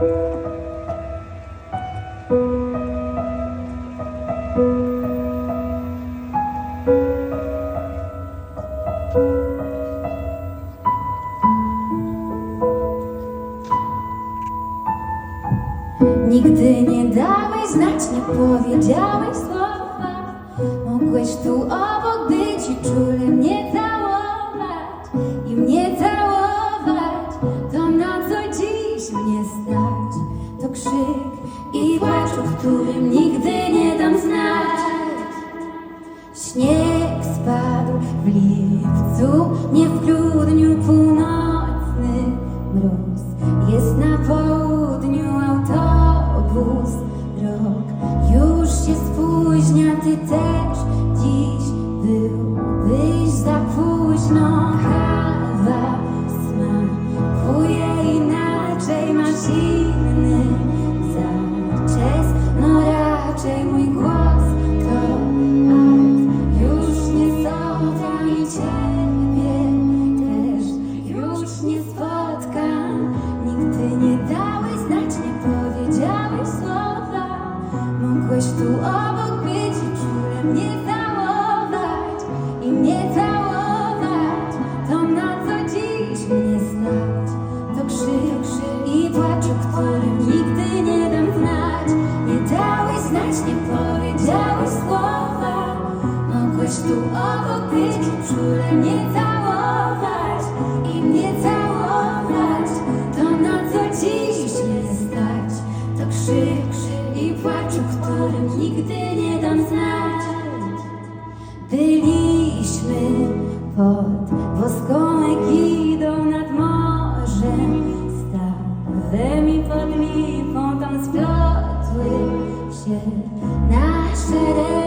Nigdy nie dałeś znać, nie powiedziałeś słowa. Mogłeś tu obok być i czule mnie całą i mnie całą Śnieg spadł w lipcu, nie w grudniu północny mróz. Jest na i płacz, o którym nigdy nie dam znać. Nie dałeś znać, nie powiedziałeś słowa. Mogłeś tu obok być czule mnie całować i mnie całować. To na co dziś mnie stać, to krzyk, i płacz, o którym nigdy nie dam znać. Byliśmy pod boską Nice today.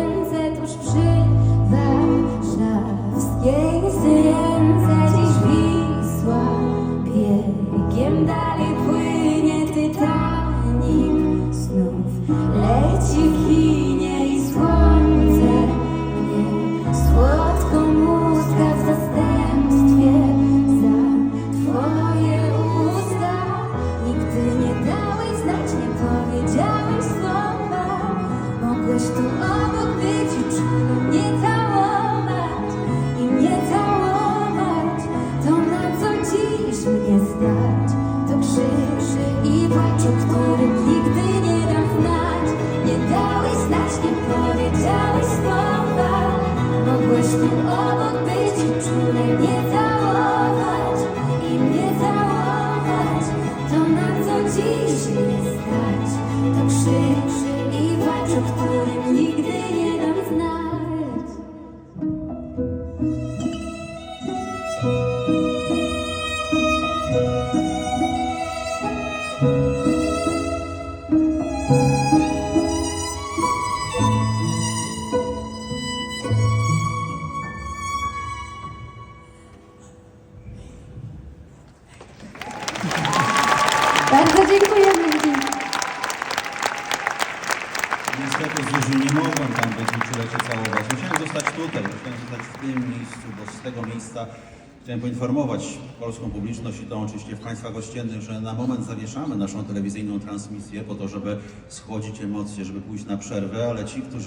Krzyk i płacz, o którym nigdy nie dam znać. Nie dałeś znać, nie powiedziałeś słowa. Mogłeś tu obok być i czule mnie całować i mnie całować. To na co dziś mnie stać, to krzyk, i płacz, o którym Bardzo dziękujemy. Niestety Zuziu nie mogłem tam być i czule Cię całować. Musiałem zostać tutaj, musiałem zostać w tym miejscu, bo z tego miejsca chciałem poinformować polską publiczność i to oczywiście w Państwa gościennych, że na moment zawieszamy naszą telewizyjną transmisję po to, żeby schłodzić emocje, żeby pójść na przerwę, ale ci, którzy